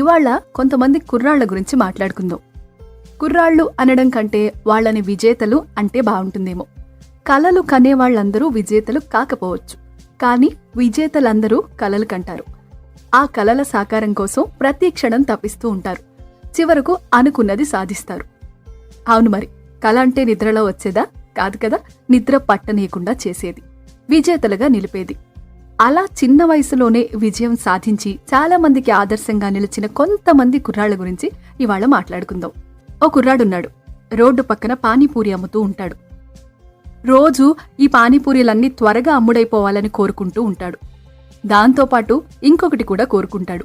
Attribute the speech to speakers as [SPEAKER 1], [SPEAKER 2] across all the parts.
[SPEAKER 1] ఇవాళ కొంతమంది కుర్రాళ్ల గురించి మాట్లాడుకుందాం కుర్రాళ్ళు అనడం కంటే వాళ్ళని విజేతలు అంటే బాగుంటుందేమో కలలు కనేవాళ్లందరూ విజేతలు కాకపోవచ్చు కానీ విజేతలందరూ కలలు కంటారు ఆ కలల సాకారం కోసం ప్రతి క్షణం తప్పిస్తూ ఉంటారు చివరకు అనుకున్నది సాధిస్తారు అవును మరి కళ అంటే నిద్రలో వచ్చేదా కాదు కదా నిద్ర పట్టనీయకుండా చేసేది విజేతలుగా నిలిపేది అలా చిన్న వయసులోనే విజయం సాధించి చాలా మందికి ఆదర్శంగా నిలిచిన కొంతమంది కుర్రాళ్ల గురించి ఇవాళ మాట్లాడుకుందాం ఓ కుర్రాడున్నాడు రోడ్డు పక్కన పానీపూరి అమ్ముతూ ఉంటాడు రోజు ఈ పానీపూరీలన్నీ త్వరగా అమ్ముడైపోవాలని కోరుకుంటూ ఉంటాడు దాంతోపాటు ఇంకొకటి కూడా కోరుకుంటాడు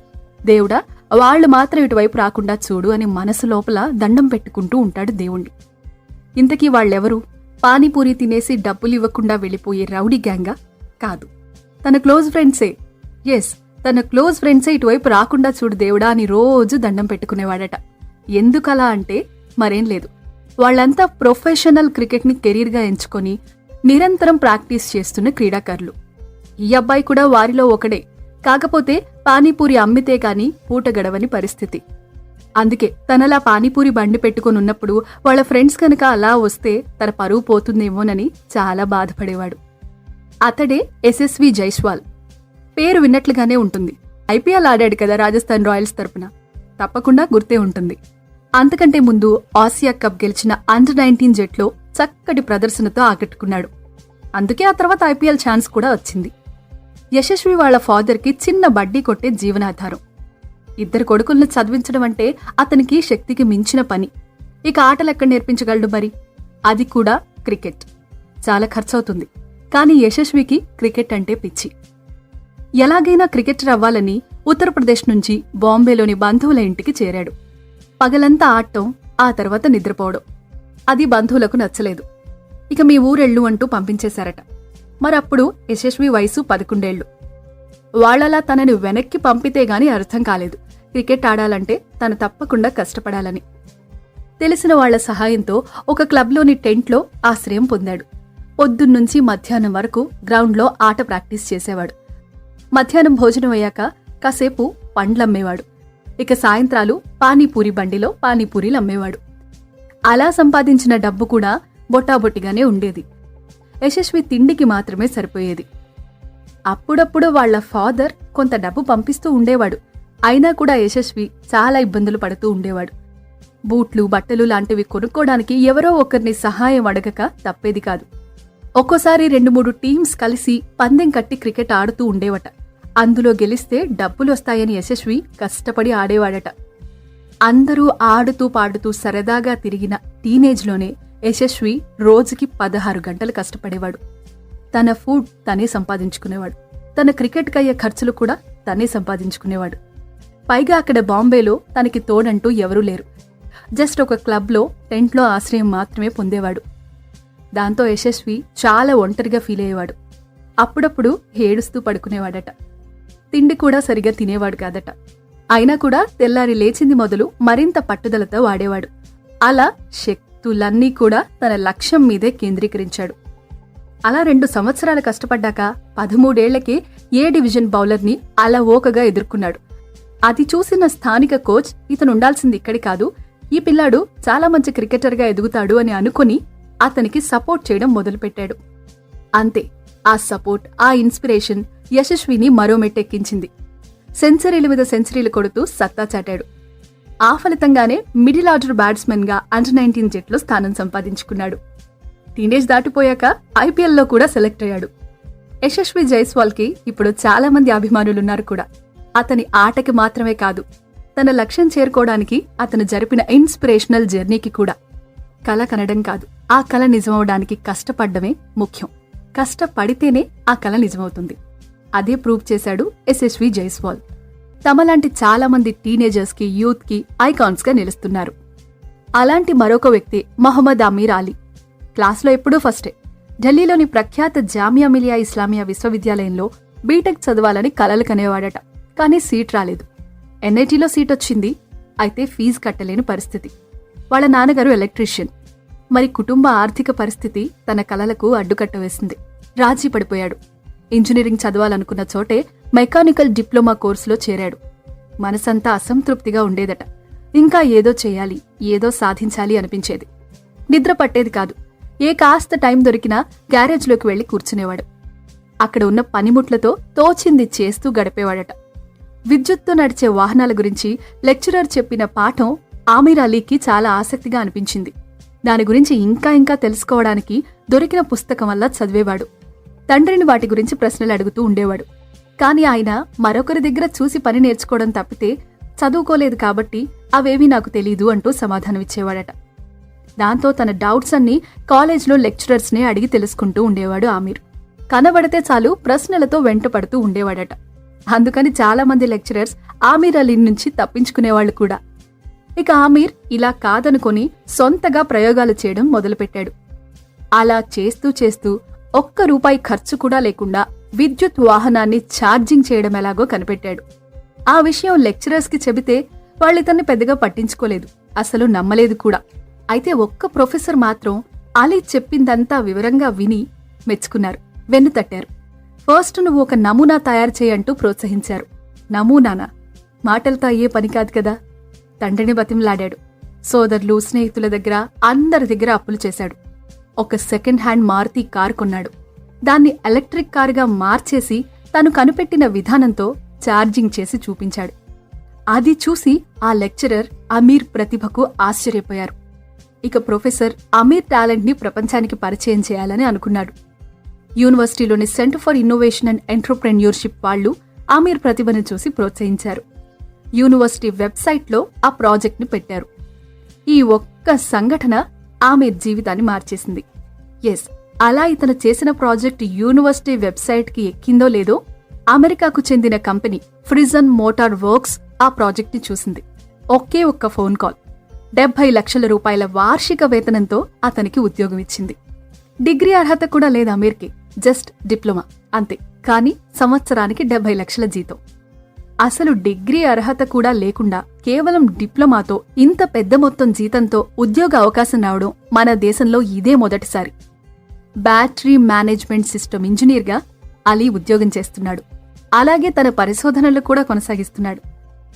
[SPEAKER 1] దేవుడా వాళ్ళు మాత్రం ఇటువైపు రాకుండా చూడు అని మనసు లోపల దండం పెట్టుకుంటూ ఉంటాడు దేవుణ్ణి ఇంతకీ వాళ్ళెవరు పానీపూరి తినేసి డబ్బులు ఇవ్వకుండా వెళ్ళిపోయే రౌడీ గ్యాంగా కాదు తన క్లోజ్ ఫ్రెండ్సే ఎస్ తన క్లోజ్ ఫ్రెండ్సే ఇటువైపు రాకుండా చూడు దేవుడా అని రోజు దండం పెట్టుకునేవాడట ఎందుకలా అంటే మరేం లేదు వాళ్ళంతా ప్రొఫెషనల్ క్రికెట్ని కెరీర్గా ఎంచుకొని నిరంతరం ప్రాక్టీస్ చేస్తున్న క్రీడాకారులు ఈ అబ్బాయి కూడా వారిలో ఒకడే కాకపోతే పానీపూరి అమ్మితే కానీ పూట గడవని పరిస్థితి అందుకే తనలా పానీపూరి బండి పెట్టుకుని ఉన్నప్పుడు వాళ్ళ ఫ్రెండ్స్ కనుక అలా వస్తే తన పరువు పోతుందేమోనని చాలా బాధపడేవాడు అతడే ఎస్ఎస్వి జైస్వాల్ పేరు విన్నట్లుగానే ఉంటుంది ఐపీఎల్ ఆడాడు కదా రాజస్థాన్ రాయల్స్ తరపున తప్పకుండా గుర్తే ఉంటుంది అంతకంటే ముందు ఆసియా కప్ గెలిచిన అండర్ నైన్టీన్ జట్లో చక్కటి ప్రదర్శనతో ఆకట్టుకున్నాడు అందుకే ఆ తర్వాత ఐపీఎల్ ఛాన్స్ కూడా వచ్చింది యశస్వి వాళ్ల ఫాదర్కి చిన్న బడ్డీ కొట్టే జీవనాధారం ఇద్దరు కొడుకుల్ని చదివించడం అంటే అతనికి శక్తికి మించిన పని ఇక ఆటలు ఎక్కడ నేర్పించగలడు మరి అది కూడా క్రికెట్ చాలా ఖర్చవుతుంది కానీ యశస్వికి క్రికెట్ అంటే పిచ్చి ఎలాగైనా క్రికెటర్ అవ్వాలని ఉత్తరప్రదేశ్ నుంచి బాంబేలోని బంధువుల ఇంటికి చేరాడు పగలంతా ఆడటం ఆ తర్వాత నిద్రపోవడం అది బంధువులకు నచ్చలేదు ఇక మీ ఊరెళ్ళు అంటూ పంపించేశారట మరప్పుడు యశస్వి వయసు పదకొండేళ్లు వాళ్లలా తనని వెనక్కి పంపితే గాని అర్థం కాలేదు క్రికెట్ ఆడాలంటే తను తప్పకుండా కష్టపడాలని తెలిసిన వాళ్ల సహాయంతో ఒక క్లబ్లోని టెంట్లో ఆశ్రయం పొందాడు పొద్దున్నుంచి మధ్యాహ్నం వరకు గ్రౌండ్లో ఆట ప్రాక్టీస్ చేసేవాడు మధ్యాహ్నం భోజనం అయ్యాక కాసేపు పండ్లమ్మేవాడు ఇక సాయంత్రాలు పానీపూరి బండిలో పానీపూరీలు అమ్మేవాడు అలా సంపాదించిన డబ్బు కూడా బొట్టాబొట్టిగానే ఉండేది యశస్వి తిండికి మాత్రమే సరిపోయేది అప్పుడప్పుడు వాళ్ల ఫాదర్ కొంత డబ్బు పంపిస్తూ ఉండేవాడు అయినా కూడా యశస్వి చాలా ఇబ్బందులు పడుతూ ఉండేవాడు బూట్లు బట్టలు లాంటివి కొనుక్కోవడానికి ఎవరో ఒకరిని సహాయం అడగక తప్పేది కాదు ఒక్కోసారి రెండు మూడు టీమ్స్ కలిసి పందెం కట్టి క్రికెట్ ఆడుతూ ఉండేవట అందులో గెలిస్తే డబ్బులు వస్తాయని యశస్వి కష్టపడి ఆడేవాడట అందరూ ఆడుతూ పాడుతూ సరదాగా తిరిగిన టీనేజ్లోనే యశస్వి రోజుకి పదహారు గంటలు కష్టపడేవాడు తన ఫుడ్ తనే సంపాదించుకునేవాడు తన క్రికెట్కి అయ్యే ఖర్చులు కూడా తనే సంపాదించుకునేవాడు పైగా అక్కడ బాంబేలో తనకి తోడంటూ ఎవరూ లేరు జస్ట్ ఒక క్లబ్లో టెంట్లో ఆశ్రయం మాత్రమే పొందేవాడు దాంతో యశస్వి చాలా ఒంటరిగా ఫీల్ అయ్యేవాడు అప్పుడప్పుడు ఏడుస్తూ పడుకునేవాడట తిండి కూడా సరిగా తినేవాడు కాదట అయినా కూడా తెల్లారి లేచింది మొదలు మరింత పట్టుదలతో వాడేవాడు అలా శక్తులన్నీ కూడా తన లక్ష్యం మీదే కేంద్రీకరించాడు అలా రెండు సంవత్సరాలు కష్టపడ్డాక పదమూడేళ్లకి ఏ డివిజన్ బౌలర్ని అలా ఓకగా ఎదుర్కొన్నాడు అది చూసిన స్థానిక కోచ్ ఇతను ఉండాల్సింది ఇక్కడి కాదు ఈ పిల్లాడు చాలా మంచి క్రికెటర్గా ఎదుగుతాడు అని అనుకుని అతనికి సపోర్ట్ చేయడం మొదలుపెట్టాడు అంతే ఆ సపోర్ట్ ఆ ఇన్స్పిరేషన్ యశస్విని మరో మెట్టెక్కించింది సెంచరీల మీద సెంచరీలు కొడుతూ సత్తా చాటాడు ఆ ఫలితంగానే మిడిల్ ఆర్డర్ బ్యాట్స్మెన్గా అండర్ నైన్టీన్ జట్లో స్థానం సంపాదించుకున్నాడు టీనేజ్ దాటిపోయాక ఐపీఎల్లో కూడా సెలెక్ట్ అయ్యాడు యశస్వి జైస్వాల్కి ఇప్పుడు చాలామంది అభిమానులున్నారు కూడా అతని ఆటకి మాత్రమే కాదు తన లక్ష్యం చేరుకోవడానికి అతను జరిపిన ఇన్స్పిరేషనల్ జర్నీకి కూడా కల కనడం కాదు ఆ కల నిజమవడానికి కష్టపడ్డమే ముఖ్యం కష్టపడితేనే ఆ కల నిజమవుతుంది అదే ప్రూవ్ చేశాడు ఎస్ఎస్వి జైస్వాల్ తమలాంటి చాలామంది టీనేజర్స్కి ఐకాన్స్ ఐకాన్స్గా నిలుస్తున్నారు అలాంటి మరొక వ్యక్తి మహమ్మద్ అమీర్ అలీ క్లాస్లో ఎప్పుడూ ఫస్టే ఢిల్లీలోని ప్రఖ్యాత జామియా మిలియా ఇస్లామియా విశ్వవిద్యాలయంలో బీటెక్ చదవాలని కలలు కనేవాడట కానీ సీట్ రాలేదు ఎన్ఐటీలో సీట్ వచ్చింది అయితే ఫీజు కట్టలేని పరిస్థితి వాళ్ళ నాన్నగారు ఎలక్ట్రీషియన్ మరి కుటుంబ ఆర్థిక పరిస్థితి తన కలలకు అడ్డుకట్ట వేసింది రాజీ పడిపోయాడు ఇంజనీరింగ్ చదవాలనుకున్న చోటే మెకానికల్ డిప్లొమా కోర్సులో చేరాడు మనసంతా అసంతృప్తిగా ఉండేదట ఇంకా ఏదో చేయాలి ఏదో సాధించాలి అనిపించేది నిద్ర పట్టేది కాదు ఏ కాస్త టైం దొరికినా గ్యారేజ్లోకి వెళ్లి కూర్చునేవాడు అక్కడ ఉన్న పనిముట్లతో తోచింది చేస్తూ గడిపేవాడట విద్యుత్తో నడిచే వాహనాల గురించి లెక్చరర్ చెప్పిన పాఠం ఆమీర్ అలీకి చాలా ఆసక్తిగా అనిపించింది దాని గురించి ఇంకా ఇంకా తెలుసుకోవడానికి దొరికిన పుస్తకం వల్ల చదివేవాడు తండ్రిని వాటి గురించి ప్రశ్నలు అడుగుతూ ఉండేవాడు కానీ ఆయన మరొకరి దగ్గర చూసి పని నేర్చుకోవడం తప్పితే చదువుకోలేదు కాబట్టి అవేవీ నాకు తెలీదు అంటూ సమాధానమిచ్చేవాడట దాంతో తన డౌట్స్ అన్ని కాలేజ్లో నే అడిగి తెలుసుకుంటూ ఉండేవాడు ఆమీర్ కనబడితే చాలు ప్రశ్నలతో వెంట పడుతూ ఉండేవాడట అందుకని చాలామంది లెక్చరర్స్ ఆమీర్ అలీ నుంచి తప్పించుకునేవాళ్ళు కూడా ఇక ఆమీర్ ఇలా కాదనుకొని సొంతగా ప్రయోగాలు చేయడం మొదలుపెట్టాడు అలా చేస్తూ చేస్తూ ఒక్క రూపాయి ఖర్చు కూడా లేకుండా విద్యుత్ వాహనాన్ని ఛార్జింగ్ చేయడం ఎలాగో కనిపెట్టాడు ఆ విషయం లెక్చరర్స్కి చెబితే వాళ్ళితన్ని పెద్దగా పట్టించుకోలేదు అసలు నమ్మలేదు కూడా అయితే ఒక్క ప్రొఫెసర్ మాత్రం అలీ చెప్పిందంతా వివరంగా విని మెచ్చుకున్నారు వెన్ను తట్టారు ఫస్ట్ నువ్వు ఒక నమూనా తయారు చేయంటూ ప్రోత్సహించారు నమూనానా మాటలతో అయ్యే పని కాదు కదా తండ్రిని బతిమలాడాడు సోదరులు స్నేహితుల దగ్గర అందరి దగ్గర అప్పులు చేశాడు ఒక సెకండ్ హ్యాండ్ మారుతి కారు కొన్నాడు దాన్ని ఎలక్ట్రిక్ కారుగా మార్చేసి తను కనిపెట్టిన విధానంతో ఛార్జింగ్ చేసి చూపించాడు అది చూసి ఆ లెక్చరర్ అమీర్ ప్రతిభకు ఆశ్చర్యపోయారు ఇక ప్రొఫెసర్ అమీర్ టాలెంట్ని ప్రపంచానికి పరిచయం చేయాలని అనుకున్నాడు యూనివర్సిటీలోని centre for innovation and entrepreneurship వాళ్ళు అమీర్ ప్రతిభను చూసి ప్రోత్సహించారు యూనివర్సిటీ వెబ్సైట్లో ఆ ప్రాజెక్ట్ని పెట్టారు ఈ ఒక్క సంఘటన ఆమె జీవితాన్ని మార్చేసింది ఎస్ అలా ఇతను చేసిన ప్రాజెక్ట్ యూనివర్సిటీ వెబ్సైట్కి ఎక్కిందో లేదో అమెరికాకు చెందిన కంపెనీ ఫ్రిజన్ మోటార్ వర్క్స్ ఆ ప్రాజెక్ట్ని చూసింది ఒకే ఒక్క ఫోన్ కాల్ డెబ్బై లక్షల రూపాయల వార్షిక వేతనంతో అతనికి ఉద్యోగం ఇచ్చింది డిగ్రీ అర్హత కూడా లేదు అమీర్కి జస్ట్ డిప్లొమా అంతే కానీ సంవత్సరానికి డెబ్బై లక్షల జీతం అసలు డిగ్రీ అర్హత కూడా లేకుండా కేవలం డిప్లొమాతో ఇంత పెద్ద మొత్తం జీతంతో ఉద్యోగ అవకాశం రావడం మన దేశంలో ఇదే మొదటిసారి బ్యాటరీ మేనేజ్మెంట్ సిస్టమ్ ఇంజనీర్గా అలీ ఉద్యోగం చేస్తున్నాడు అలాగే తన పరిశోధనలు కూడా కొనసాగిస్తున్నాడు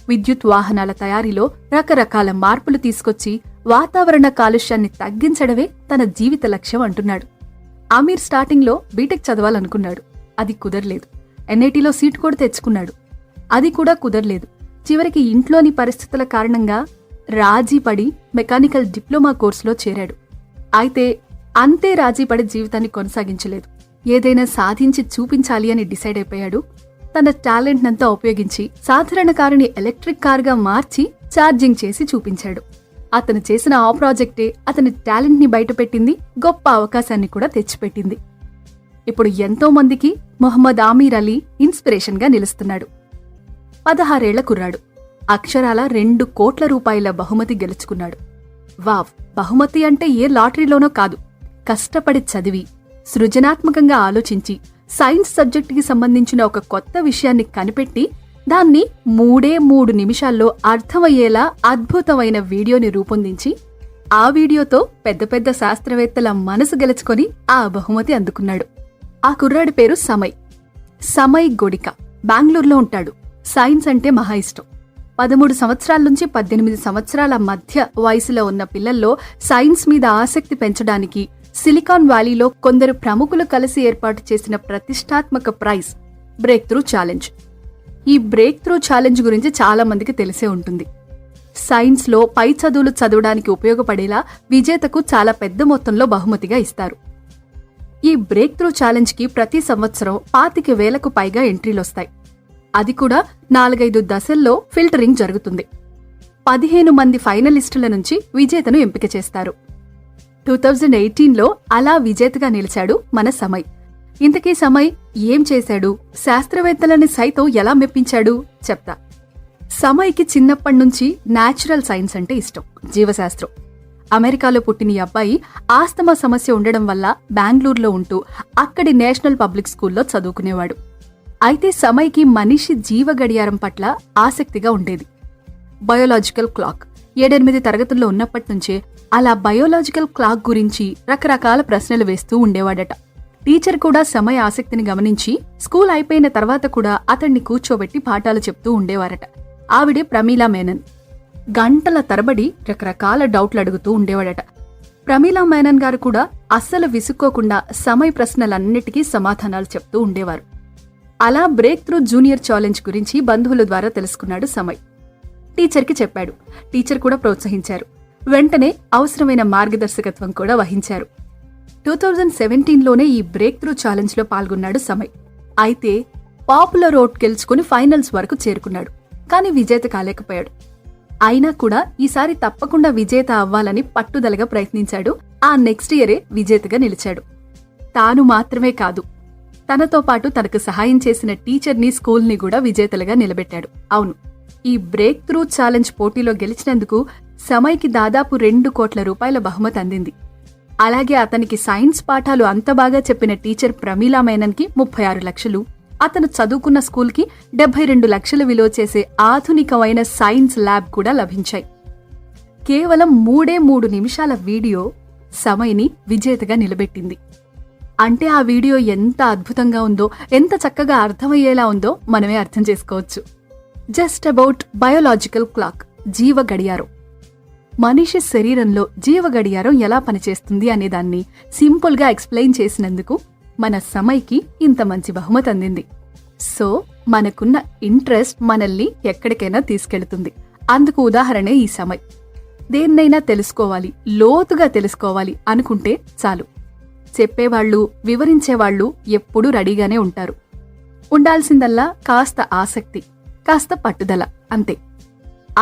[SPEAKER 1] విద్యుత్ వాహనాల తయారీలో రకరకాల మార్పులు తీసుకొచ్చి వాతావరణ కాలుష్యాన్ని తగ్గించడమే తన జీవిత లక్ష్యం అంటున్నాడు అమీర్ స్టార్టింగ్లో బీటెక్ చదవాలనుకున్నాడు అది కుదరలేదు ఎన్ఐటీలో సీట్ కూడా తెచ్చుకున్నాడు అది కూడా కుదరలేదు చివరికి ఇంట్లోని పరిస్థితుల కారణంగా రాజీపడి మెకానికల్ డిప్లొమా కోర్సులో చేరాడు అయితే అంతే రాజీపడి జీవితాన్ని కొనసాగించలేదు ఏదైనా సాధించి చూపించాలి అని డిసైడ్ అయిపోయాడు తన టాలెంట్నంతా ఉపయోగించి సాధారణ కారుని ఎలక్ట్రిక్ కారుగా మార్చి ఛార్జింగ్ చేసి చూపించాడు అతను చేసిన ఆ ప్రాజెక్టే అతని టాలెంట్ని బయటపెట్టింది గొప్ప అవకాశాన్ని కూడా తెచ్చిపెట్టింది ఇప్పుడు ఎంతో మందికి మొహమ్మద్ ఆమీర్ అలీ ఇన్స్పిరేషన్గా నిలుస్తున్నాడు పదహారేళ్ల కుర్రాడు అక్షరాల రెండు కోట్ల రూపాయల బహుమతి గెలుచుకున్నాడు వావ్ బహుమతి అంటే ఏ లాటరీలోనో కాదు కష్టపడి చదివి సృజనాత్మకంగా ఆలోచించి సైన్స్ సబ్జెక్టుకి సంబంధించిన ఒక కొత్త విషయాన్ని కనిపెట్టి దాన్ని మూడే మూడు నిమిషాల్లో అర్థమయ్యేలా అద్భుతమైన వీడియోని రూపొందించి ఆ వీడియోతో పెద్ద పెద్ద శాస్త్రవేత్తల మనసు గెలుచుకొని ఆ బహుమతి అందుకున్నాడు ఆ కుర్రాడి పేరు సమయ్ సమయ్ గొడిక బెంగళూరులో ఉంటాడు సైన్స్ అంటే మహా ఇష్టం పదమూడు సంవత్సరాల నుంచి పద్దెనిమిది సంవత్సరాల మధ్య వయసులో ఉన్న పిల్లల్లో సైన్స్ మీద ఆసక్తి పెంచడానికి సిలికాన్ వ్యాలీలో కొందరు ప్రముఖులు కలిసి ఏర్పాటు చేసిన ప్రతిష్టాత్మక ప్రైజ్ బ్రేక్ త్రూ ఛాలెంజ్ ఈ బ్రేక్ త్రూ ఛాలెంజ్ గురించి చాలా మందికి తెలిసే ఉంటుంది సైన్స్లో పై చదువులు చదవడానికి ఉపయోగపడేలా విజేతకు చాలా పెద్ద మొత్తంలో బహుమతిగా ఇస్తారు ఈ బ్రేక్ త్రూ ఛాలెంజ్కి ప్రతి సంవత్సరం పాతిక వేలకు పైగా ఎంట్రీలు వస్తాయి అది కూడా నాలుగైదు దశల్లో ఫిల్టరింగ్ జరుగుతుంది పదిహేను మంది ఫైనలిస్టుల నుంచి విజేతను ఎంపిక చేస్తారు టూ థౌజండ్ ఎయిటీన్లో అలా విజేతగా నిలిచాడు మన సమయ్ ఇంతకీ సమయ్ ఏం చేశాడు శాస్త్రవేత్తలని సైతం ఎలా మెప్పించాడు చెప్తా సమయ్కి చిన్నప్పటి నుంచి న్యాచురల్ సైన్స్ అంటే ఇష్టం జీవశాస్త్రం అమెరికాలో పుట్టిన ఈ అబ్బాయి ఆస్తమా సమస్య ఉండడం వల్ల బెంగళూరులో ఉంటూ అక్కడి నేషనల్ పబ్లిక్ స్కూల్లో చదువుకునేవాడు అయితే సమయ్కి మనిషి జీవ గడియారం పట్ల ఆసక్తిగా ఉండేది బయోలాజికల్ క్లాక్ ఏడెనిమిది తరగతుల్లో ఉన్నప్పటి నుంచే అలా బయోలాజికల్ క్లాక్ గురించి రకరకాల ప్రశ్నలు వేస్తూ ఉండేవాడట టీచర్ కూడా సమయ ఆసక్తిని గమనించి స్కూల్ అయిపోయిన తర్వాత కూడా అతన్ని కూర్చోబెట్టి పాఠాలు చెప్తూ ఉండేవారట ఆవిడే ప్రమీలా మేనన్ గంటల తరబడి రకరకాల డౌట్లు అడుగుతూ ఉండేవాడట ప్రమీలా మేనన్ గారు కూడా అస్సలు విసుక్కోకుండా సమయ ప్రశ్నలన్నిటికీ సమాధానాలు చెప్తూ ఉండేవారు అలా బ్రేక్ త్రూ జూనియర్ ఛాలెంజ్ గురించి బంధువుల ద్వారా తెలుసుకున్నాడు సమయ్ టీచర్కి చెప్పాడు టీచర్ కూడా ప్రోత్సహించారు వెంటనే అవసరమైన మార్గదర్శకత్వం కూడా వహించారు టూ థౌజండ్ సెవెంటీన్లోనే ఈ బ్రేక్ త్రూ ఛాలెంజ్లో పాల్గొన్నాడు సమయ్ అయితే పాపులర్ ఓట్ గెలుచుకుని ఫైనల్స్ వరకు చేరుకున్నాడు కానీ విజేత కాలేకపోయాడు అయినా కూడా ఈసారి తప్పకుండా విజేత అవ్వాలని పట్టుదలగా ప్రయత్నించాడు ఆ నెక్స్ట్ ఇయరే విజేతగా నిలిచాడు తాను మాత్రమే కాదు తనతో పాటు తనకు సహాయం చేసిన టీచర్ని స్కూల్ని కూడా విజేతలుగా నిలబెట్టాడు అవును ఈ బ్రేక్ త్రూ ఛాలెంజ్ పోటీలో గెలిచినందుకు సమయ్కి దాదాపు రెండు కోట్ల రూపాయల బహుమతి అందింది అలాగే అతనికి సైన్స్ పాఠాలు అంత బాగా చెప్పిన టీచర్ ప్రమీలా మేనన్కి ముప్పై ఆరు లక్షలు అతను చదువుకున్న స్కూల్కి డెబ్బై రెండు లక్షలు విలువ చేసే ఆధునికమైన సైన్స్ ల్యాబ్ కూడా లభించాయి కేవలం మూడే మూడు నిమిషాల వీడియో సమయ్ని విజేతగా నిలబెట్టింది అంటే ఆ వీడియో ఎంత అద్భుతంగా ఉందో ఎంత చక్కగా అర్థమయ్యేలా ఉందో మనమే అర్థం చేసుకోవచ్చు జస్ట్ అబౌట్ బయోలాజికల్ క్లాక్ జీవ గడియారం మనిషి శరీరంలో జీవ గడియారం ఎలా పనిచేస్తుంది అనేదాన్ని సింపుల్గా ఎక్స్ప్లెయిన్ చేసినందుకు మన సమయకి ఇంత మంచి బహుమతి అందింది సో మనకున్న ఇంట్రెస్ట్ మనల్ని ఎక్కడికైనా తీసుకెళ్తుంది అందుకు ఉదాహరణే ఈ సమయ్ దేన్నైనా తెలుసుకోవాలి లోతుగా తెలుసుకోవాలి అనుకుంటే చాలు చెప్పేవాళ్ళు వివరించేవాళ్లు ఎప్పుడూ రెడీగానే ఉంటారు ఉండాల్సిందల్లా కాస్త ఆసక్తి కాస్త పట్టుదల అంతే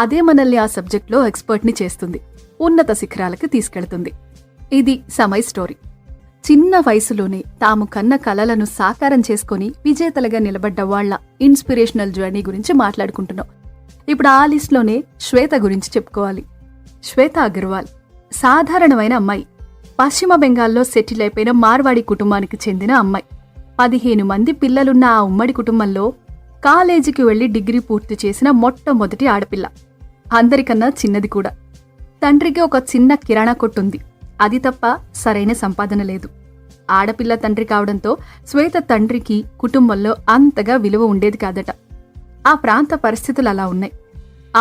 [SPEAKER 1] అదే మనల్ని ఆ సబ్జెక్ట్లో ఎక్స్పర్ట్ని చేస్తుంది ఉన్నత శిఖరాలకు తీసుకెళ్తుంది ఇది సమయ్ స్టోరీ చిన్న వయసులోనే తాము కన్న కలలను సాకారం చేసుకుని విజేతలుగా నిలబడ్డ వాళ్ల ఇన్స్పిరేషనల్ జర్నీ గురించి మాట్లాడుకుంటున్నాం ఇప్పుడు ఆ లిస్ట్లోనే శ్వేత గురించి చెప్పుకోవాలి శ్వేత అగర్వాల్ సాధారణమైన అమ్మాయి పశ్చిమ బెంగాల్లో సెటిల్ అయిపోయిన మార్వాడి కుటుంబానికి చెందిన అమ్మాయి పదిహేను మంది పిల్లలున్న ఆ ఉమ్మడి కుటుంబంలో కాలేజీకి వెళ్లి డిగ్రీ పూర్తి చేసిన మొట్టమొదటి ఆడపిల్ల అందరికన్నా చిన్నది కూడా తండ్రికి ఒక చిన్న కిరాణా కొట్టుంది అది తప్ప సరైన సంపాదన లేదు ఆడపిల్ల తండ్రి కావడంతో శ్వేత తండ్రికి కుటుంబంలో అంతగా విలువ ఉండేది కాదట ఆ ప్రాంత పరిస్థితులు అలా ఉన్నాయి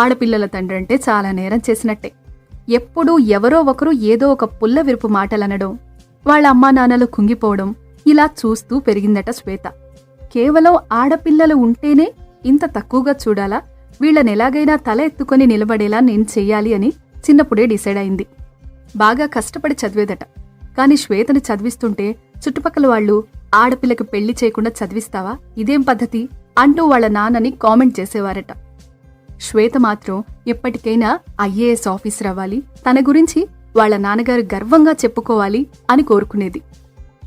[SPEAKER 1] ఆడపిల్లల తండ్రి అంటే చాలా నేరం చేసినట్టే ఎప్పుడూ ఎవరో ఒకరు ఏదో ఒక పుల్ల విరుపు మాటలనడం వాళ్ళ అమ్మా నాన్నలు కుంగిపోవడం ఇలా చూస్తూ పెరిగిందట శ్వేత కేవలం ఆడపిల్లలు ఉంటేనే ఇంత తక్కువగా చూడాలా ఎలాగైనా తల ఎత్తుకొని నిలబడేలా నేను చెయ్యాలి అని చిన్నప్పుడే డిసైడ్ అయింది బాగా కష్టపడి చదివేదట కాని శ్వేతను చదివిస్తుంటే చుట్టుపక్కల వాళ్ళు ఆడపిల్లకి పెళ్లి చేయకుండా చదివిస్తావా ఇదేం పద్ధతి అంటూ వాళ్ళ నాన్నని కామెంట్ చేసేవారట శ్వేత మాత్రం ఎప్పటికైనా ఐఏఎస్ ఆఫీసర్ అవ్వాలి తన గురించి వాళ్ల నాన్నగారు గర్వంగా చెప్పుకోవాలి అని కోరుకునేది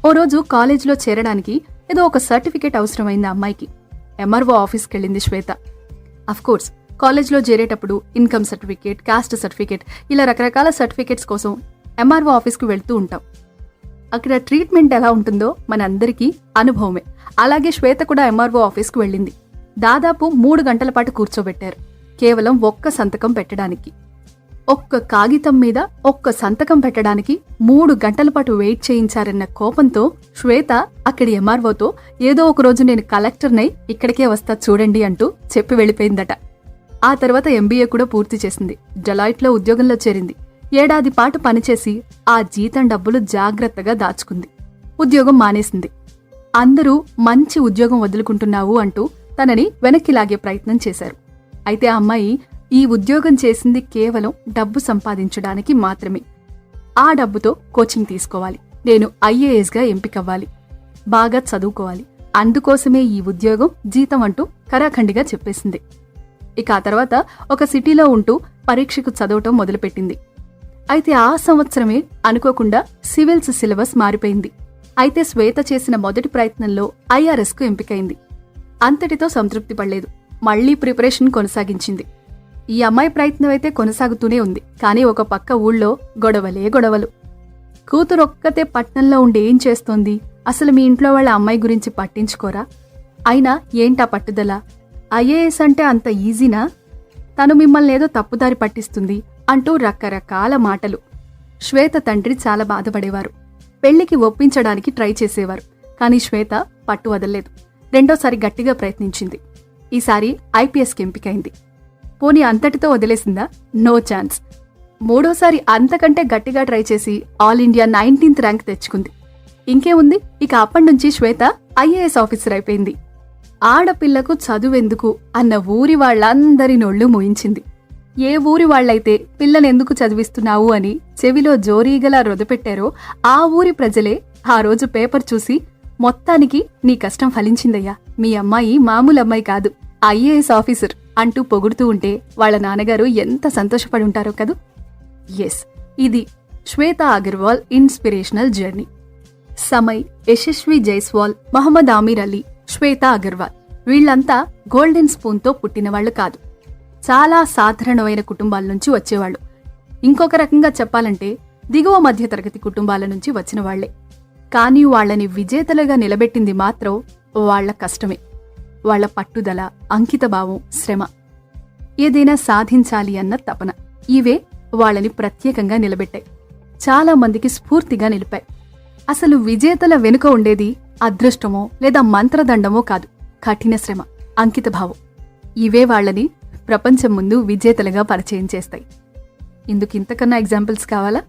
[SPEAKER 1] ఓ రోజు కాలేజీలో చేరడానికి ఏదో ఒక సర్టిఫికేట్ అవసరమైంది అమ్మాయికి ఎంఆర్ఓ ఆఫీస్కి వెళ్ళింది శ్వేత కోర్స్ కాలేజ్లో చేరేటప్పుడు ఇన్కమ్ సర్టిఫికేట్ కాస్ట్ సర్టిఫికేట్ ఇలా రకరకాల సర్టిఫికేట్స్ కోసం ఎంఆర్ఓ ఆఫీస్కి వెళ్తూ ఉంటాం అక్కడ ట్రీట్మెంట్ ఎలా ఉంటుందో మనందరికీ అనుభవమే అలాగే శ్వేత కూడా ఎంఆర్ఓ ఆఫీస్కి వెళ్ళింది దాదాపు మూడు గంటల పాటు కూర్చోబెట్టారు కేవలం ఒక్క సంతకం పెట్టడానికి ఒక్క కాగితం మీద ఒక్క సంతకం పెట్టడానికి మూడు గంటల పాటు వెయిట్ చేయించారన్న కోపంతో శ్వేత అక్కడి ఎంఆర్ఓతో ఏదో ఒక రోజు నేను కలెక్టర్నై ఇక్కడికే వస్తా చూడండి అంటూ చెప్పి వెళ్ళిపోయిందట ఆ తర్వాత ఎంబీఏ కూడా పూర్తి చేసింది డెలాయిట్లో ఉద్యోగంలో చేరింది ఏడాది పాటు పనిచేసి ఆ జీతం డబ్బులు జాగ్రత్తగా దాచుకుంది ఉద్యోగం మానేసింది అందరూ మంచి ఉద్యోగం వదులుకుంటున్నావు అంటూ తనని వెనక్కి లాగే ప్రయత్నం చేశారు అయితే ఆ అమ్మాయి ఈ ఉద్యోగం చేసింది కేవలం డబ్బు సంపాదించడానికి మాత్రమే ఆ డబ్బుతో కోచింగ్ తీసుకోవాలి నేను ఐఏఎస్గా ఎంపికవ్వాలి బాగా చదువుకోవాలి అందుకోసమే ఈ ఉద్యోగం జీతం అంటూ కరాఖండిగా చెప్పేసింది ఇక ఆ తర్వాత ఒక సిటీలో ఉంటూ పరీక్షకు చదవటం మొదలుపెట్టింది అయితే ఆ సంవత్సరమే అనుకోకుండా సివిల్స్ సిలబస్ మారిపోయింది అయితే శ్వేత చేసిన మొదటి ప్రయత్నంలో ఐఆర్ఎస్కు ఎంపికైంది అంతటితో సంతృప్తి పడలేదు మళ్లీ ప్రిపరేషన్ కొనసాగించింది ఈ అమ్మాయి ప్రయత్నం అయితే కొనసాగుతూనే ఉంది కానీ ఒక పక్క ఊళ్ళో గొడవలే గొడవలు కూతురు ఒక్కతే పట్నంలో ఉండి ఏం చేస్తోంది అసలు మీ ఇంట్లో వాళ్ళ అమ్మాయి గురించి పట్టించుకోరా అయినా ఏంటా పట్టుదల ఐఏఎస్ అంటే అంత ఈజీనా తను మిమ్మల్ని ఏదో తప్పుదారి పట్టిస్తుంది అంటూ రకరకాల మాటలు శ్వేత తండ్రి చాలా బాధపడేవారు పెళ్లికి ఒప్పించడానికి ట్రై చేసేవారు కానీ శ్వేత పట్టు వదలలేదు రెండోసారి గట్టిగా ప్రయత్నించింది ఈసారి ఐపీఎస్కి ఎంపికైంది పోనీ అంతటితో వదిలేసిందా నో ఛాన్స్ మూడోసారి అంతకంటే గట్టిగా ట్రై చేసి ఆల్ ఇండియా నైన్టీన్త్ ర్యాంక్ తెచ్చుకుంది ఇంకేముంది ఇక అప్పటి నుంచి శ్వేత ఐఏఎస్ ఆఫీసర్ అయిపోయింది ఆడపిల్లకు చదువెందుకు అన్న ఊరి వాళ్లందరి నోళ్లు మోయించింది ఏ ఊరి వాళ్ళైతే పిల్లనెందుకు చదివిస్తున్నావు అని చెవిలో జోరీగలా రొదపెట్టారో ఆ ఊరి ప్రజలే ఆ రోజు పేపర్ చూసి మొత్తానికి నీ కష్టం ఫలించిందయ్యా మీ అమ్మాయి మామూలు అమ్మాయి కాదు ఐఏఎస్ ఆఫీసర్ అంటూ పొగుడుతూ ఉంటే వాళ్ళ నాన్నగారు ఎంత సంతోషపడి ఉంటారో కదూ ఎస్ ఇది శ్వేత అగర్వాల్ ఇన్స్పిరేషనల్ జర్నీ సమయ్ యశస్వి జైస్వాల్ మహమ్మద్ ఆమీర్ అలీ శ్వేత అగర్వాల్ వీళ్లంతా గోల్డెన్ స్పూన్తో పుట్టినవాళ్లు కాదు చాలా సాధారణమైన కుటుంబాల నుంచి వచ్చేవాళ్ళు ఇంకొక రకంగా చెప్పాలంటే దిగువ మధ్యతరగతి కుటుంబాల నుంచి వచ్చిన వాళ్లే కానీ వాళ్లని విజేతలుగా నిలబెట్టింది మాత్రం వాళ్ల కష్టమే వాళ్ల పట్టుదల అంకితభావం శ్రమ ఏదైనా సాధించాలి అన్న తపన ఇవే వాళ్ళని ప్రత్యేకంగా నిలబెట్టాయి చాలా మందికి స్ఫూర్తిగా నిలిపాయి అసలు విజేతల వెనుక ఉండేది అదృష్టమో లేదా మంత్రదండమో కాదు కఠిన శ్రమ అంకితభావం ఇవే వాళ్ళని ప్రపంచం ముందు విజేతలుగా పరిచయం చేస్తాయి ఇందుకు ఇంతకన్నా ఎగ్జాంపుల్స్ కావాలా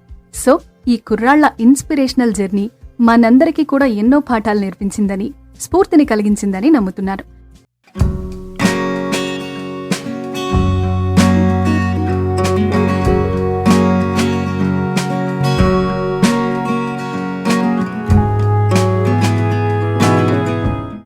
[SPEAKER 1] సో ఈ కుర్రాళ్ల ఇన్స్పిరేషనల్ జర్నీ మనందరికీ కూడా ఎన్నో పాఠాలు నేర్పించిందని స్ఫూర్తిని కలిగించిందని నమ్ముతున్నారు